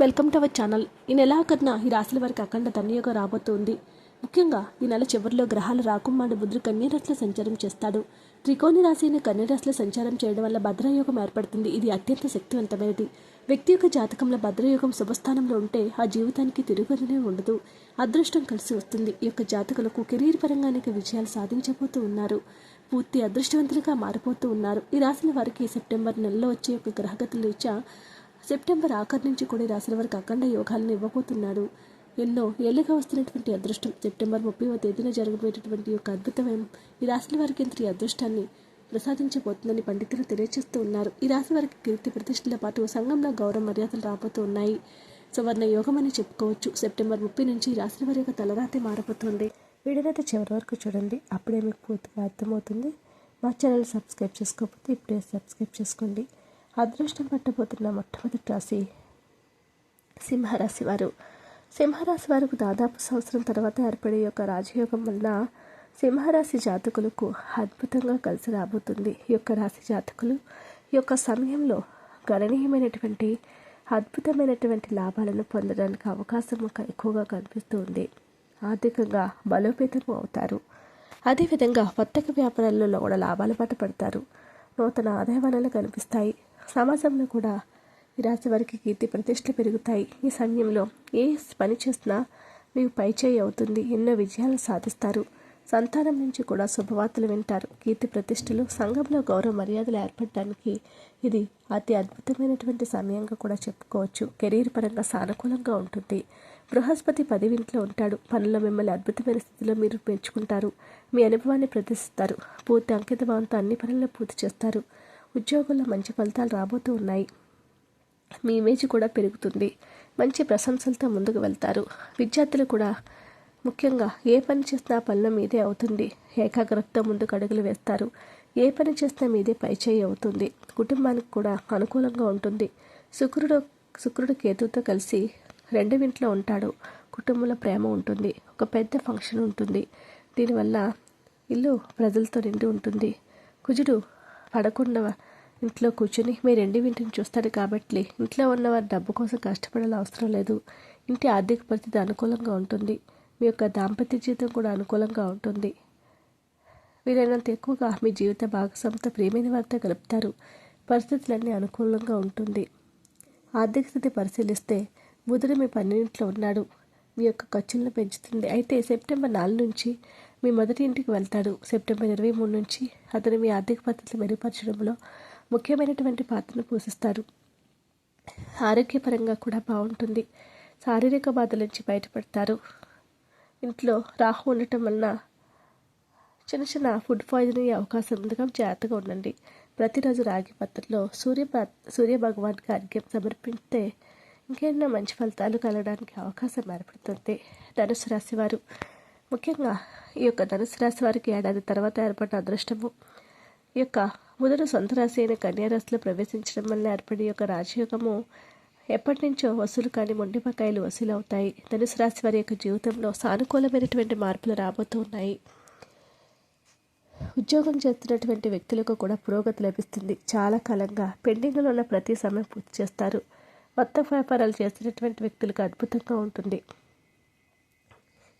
Welcome to our channel. ఈ నెలాఖరున ఈ రాశుల వారికి అఖండ ధన్యోగం రాబోతుంది. ముఖ్యంగా ఈ నెల చివరిలో గ్రహాల రాకుమారుడు బుద్ధుడు కన్యరాశిలో సంచారం చేస్తాడు. త్రికోణి రాశి అయిన కన్యరాశిలో సంచారం చేయడం వల్ల భద్రయోగం ఏర్పడుతుంది. ఇది అత్యంత శక్తివంతమైనది. వ్యక్తి యొక్క జాతకంలో భద్రయోగం శుభస్థానంలో ఉంటే ఆ జీవితానికి తిరుగుదలనే ఉండదు. అదృష్టం కలిసి వస్తుంది. ఈ యొక్క జాతకులకు కెరీర్ పరంగా అనేక విజయాలు సాధించబోతూ ఉన్నారు. పూర్తి అదృష్టవంతులుగా మారిపోతూ ఉన్నారు. ఈ రాశుల వారికి సెప్టెంబర్ నెలలో వచ్చే యొక్క గ్రహగతుల రీత్యా సెప్టెంబర్ ఆఖరి నుంచి కూడా రాసిన వరకు వారికి అఖండ యోగాలను ఇవ్వబోతున్నాడు. ఎన్నో ఏళ్ళుగా వస్తున్నటువంటి అదృష్టం. సెప్టెంబర్ ముప్పైవ తేదీన జరగబోయేటటువంటి యొక్క అద్భుతమైన ఈ రాసిన వారికి ఇంత ఈ అదృష్టాన్ని ప్రసాదించబోతుందని పండితులు తెలియజేస్తూ ఉన్నారు. ఈ రాశి వారికి కీర్తి ప్రతిష్టల పాటు సంఘంలో గౌరవ మర్యాదలు రాబోతూ ఉన్నాయి. సువర్ణ యోగం అని చెప్పుకోవచ్చు. సెప్టెంబర్ ముప్పై నుంచి ఈ రాశి వారి యొక్క తలరాతి మారబోతుంది. వీడియోనైతే చివరి వరకు చూడండి. అప్పుడే మీకు పూర్తిగా అర్థమవుతుంది. మా ఛానల్ సబ్స్క్రైబ్ చేసుకోకపోతే ఇప్పుడే సబ్స్క్రైబ్ చేసుకోండి. అదృష్టం పట్టబోతున్న మొట్టమొదటి రాశి సింహరాశి వారు. సింహరాశి వారికి దాదాపు సంవత్సరం తర్వాత ఏర్పడే యొక్క రాజయోగం వల్ల సింహరాశి జాతకులకు అద్భుతంగా కలిసి రాబోతుంది. ఈ యొక్క రాశి జాతకులు ఈ యొక్క సమయంలో గణనీయమైనటువంటి అద్భుతమైనటువంటి లాభాలను పొందడానికి అవకాశం ఒక- ఎక్కువగా కనిపిస్తూ ఉంది. ఆర్థికంగా బలోపేతం అవుతారు. అదేవిధంగా వర్తక వ్యాపారాల్లో కూడా లాభాల బాట పడతారు. నూతన ఆదాయ వనరులు కనిపిస్తాయి. సమాజంలో కూడా ఈ రాశి వారికి కీర్తి ప్రతిష్టలు పెరుగుతాయి. ఈ సమయంలో ఏ పని చేసినా మీకు పైచేయి అవుతుంది. ఎన్నో విజయాలు సాధిస్తారు. సంతానం నుంచి కూడా శుభవార్తలు వింటారు. కీర్తి ప్రతిష్టలు సంఘంలో గౌరవ మర్యాదలు ఏర్పడడానికి ఇది అతి అద్భుతమైనటువంటి సమయంగా కూడా చెప్పుకోవచ్చు. కెరీర్ పరంగా సానుకూలంగా ఉంటుంది. బృహస్పతి పదివింట్లో ఉంటాడు. పనుల్లో మిమ్మల్ని అద్భుతమైన స్థితిలో మీరు పెంచుకుంటారు. మీ అనుభవాన్ని ప్రదర్శిస్తారు. పూర్తి అంకిత భావంతో అన్ని పనులను పూర్తి చేస్తారు. ఉద్యోగంలో మంచి ఫలితాలు రాబోతూ ఉన్నాయి. మీ ఇమేజ్ కూడా పెరుగుతుంది. మంచి ప్రశంసలతో ముందుకు వెళ్తారు. విద్యార్థులు కూడా ముఖ్యంగా ఏ పని చేసినా పనుల మీదే అవుతుంది. ఏకాగ్రతతో ముందుకు అడుగులు వేస్తారు. ఏ పని చేసినా మీదే పైచేయి అవుతుంది. కుటుంబానికి కూడా అనుకూలంగా ఉంటుంది. శుక్రుడు శుక్రుడు కేతుతో కలిసి రెండు ఇంట్లో ఉంటాడు. కుటుంబంలో ప్రేమ ఉంటుంది. ఒక పెద్ద ఫంక్షన్ ఉంటుంది. దీనివల్ల ఇల్లు ప్రజలతో నిండి ఉంటుంది. కుజుడు పడకుండా ఇంట్లో కూర్చుని మీ రెండు ఇంటిని చూస్తాడు కాబట్టి ఇంట్లో ఉన్నవారు డబ్బు కోసం కష్టపడాల అవసరం లేదు. ఇంటి ఆర్థిక పరిస్థితి అనుకూలంగా ఉంటుంది. మీ యొక్క దాంపత్య జీవితం కూడా అనుకూలంగా ఉంటుంది. వీరైనంత ఎక్కువగా మీ జీవిత భాగస్వామితో ప్రేమైన వారితో గలుపుతారు పరిస్థితులన్నీ అనుకూలంగా ఉంటుంది. ఆర్థిక స్థితి పరిశీలిస్తే బుధుడు మీ పన్నెండింట్లో ఉన్నాడు. మీ యొక్క ఖర్చులను పెంచుతుంది. అయితే సెప్టెంబర్ నాలుగు నుంచి మీ మొదటి ఇంటికి వెళ్తాడు. సెప్టెంబర్ ఇరవై మూడు నుంచి అతను మీ ఆర్థిక పద్ధతులు మెరుగుపరచడంలో ముఖ్యమైనటువంటి పాత్రను పోషిస్తారు. ఆరోగ్యపరంగా కూడా బాగుంటుంది. శారీరక బాధల నుంచి బయటపడతారు. ఇంట్లో రాహు ఉండటం వలన చిన్న చిన్న ఫుడ్ పాయిజన్ అయ్యే అవకాశం ఉండగా జాగ్రత్తగా ఉండండి. ప్రతిరోజు రాగి పత్రలో సూర్య ప్రా- సూర్య భగవాన్కి అర్ఘ్యం సమర్పిస్తే ఇంకేమైనా మంచి ఫలితాలు కలగడానికి అవకాశం ఏర్పడుతుంది. ధనుసు రాశివారు ముఖ్యంగా ఈ యొక్క ధనుసు రాశి వారికి ఏడాది తర్వాత ఏర్పడిన అదృష్టము. ఈ యొక్క బుధుడు సొంత రాశి అయిన కన్యారాశిలో ప్రవేశించడం వల్ల ఏర్పడే యొక్క రాజయోగము ఎప్పటి నుంచో వసూలు కాని మొండిపకాయలు వసూలు అవుతాయి. ధనుసు రాశి వారి యొక్క జీవితంలో సానుకూలమైనటువంటి మార్పులు రాబోతూ ఉన్నాయి. ఉద్యోగం చేస్తున్నటువంటి వ్యక్తులకు కూడా పురోగతి లభిస్తుంది. చాలా కాలంగా పెండింగ్లో ఉన్న ప్రతి సమయం పూర్తి చేస్తారు. కొత్త వ్యాపారాలు చేస్తున్నటువంటి వ్యక్తులకు అద్భుతంగా ఉంటుంది.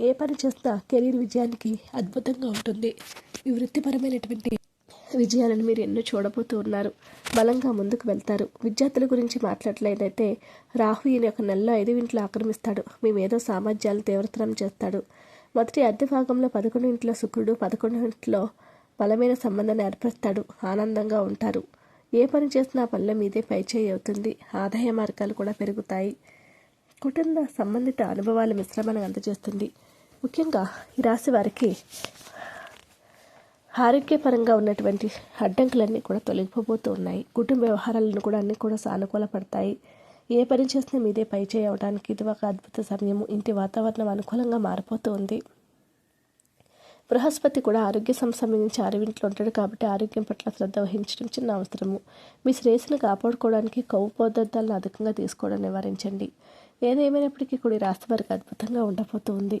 ఏ పని చేసినా కెరీర్ విజయానికి అద్భుతంగా ఉంటుంది. ఈ వృత్తిపరమైనటువంటి విజయాలను మీరు ఎన్నో చూడబోతూ ఉన్నారు. బలంగా ముందుకు వెళ్తారు. విద్యార్థుల గురించి మాట్లాడలేదైతే రాహు ఈయన యొక్క నెలలో ఐదు ఇంట్లో ఆక్రమిస్తాడు. మీ ఏదో సామర్థ్యాలు తీవ్రతరం చేస్తాడు. మొదటి అద్దె భాగంలో పదకొండు ఇంట్లో శుక్రుడు పదకొండు ఇంట్లో బలమైన సంబంధాన్ని ఏర్పరుస్తాడు. ఆనందంగా ఉంటారు. ఏ పని చేసినా పల్లె మీదే పైచేయి అవుతుంది. ఆదాయ మార్గాలు కూడా పెరుగుతాయి. కుటుంబ సంబంధిత అనుభవాల మిశ్రమాన్ని అందజేస్తుంది. ముఖ్యంగా ఈ రాశి వారికి ఆరోగ్యపరంగా ఉన్నటువంటి అడ్డంకులన్నీ కూడా తొలగిపోబోతూ ఉన్నాయి. కుటుంబ వ్యవహారాలను కూడా అన్నీ కూడా సానుకూల పడతాయి ఏ పని చేసినా మీదే పై చేయవడానికి ఇది ఒక అద్భుత సమయము. ఇంటి వాతావరణం అనుకూలంగా మారిపోతూ ఉంది. బృహస్పతి కూడా ఆరోగ్య సంబంధించి అరవింట్లో ఉంటాడు కాబట్టి ఆరోగ్యం పట్ల శ్రద్ధ వహించడం చిన్న అవసరము. మీ శ్రేయస్సును కాపాడుకోవడానికి కొవ్వు పదార్థాలను అధికంగా తీసుకోవడం నివారించండి. ఏదేమైనప్పటికీ కూడా ఈ రాశి వారికి అద్భుతంగా ఉండబోతుంది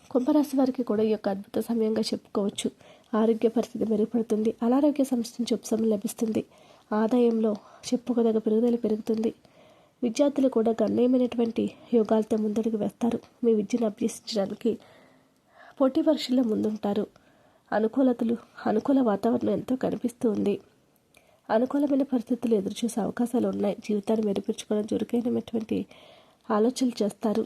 కుంభరాశి వారికి కూడా ఈ యొక్క అద్భుత సమయంగా చెప్పుకోవచ్చు. ఆరోగ్య పరిస్థితి మెరుగుపడుతుంది. అనారోగ్య సమస్య నుంచి ఉపశమనం లభిస్తుంది. ఆదాయంలో చెప్పుకోదగ్గ పెరుగుదల పెరుగుతుంది. విద్యార్థులు కూడా గణనీయమైనటువంటి యోగాలతో ముందడుగు వేస్తారు. మీ విద్యను అభ్యసించడానికి పోటీ పరీక్షల్లో ముందుంటారు. అనుకూలతలు అనుకూల వాతావరణం ఎంతో కనిపిస్తూ ఉంది. అనుకూలమైన పరిస్థితులు ఎదురుచూసే అవకాశాలు ఉన్నాయి. జీవితాన్ని మెరుగుపరుచుకోవడం చురుకైనటువంటి ఆలోచనలు చేస్తారు.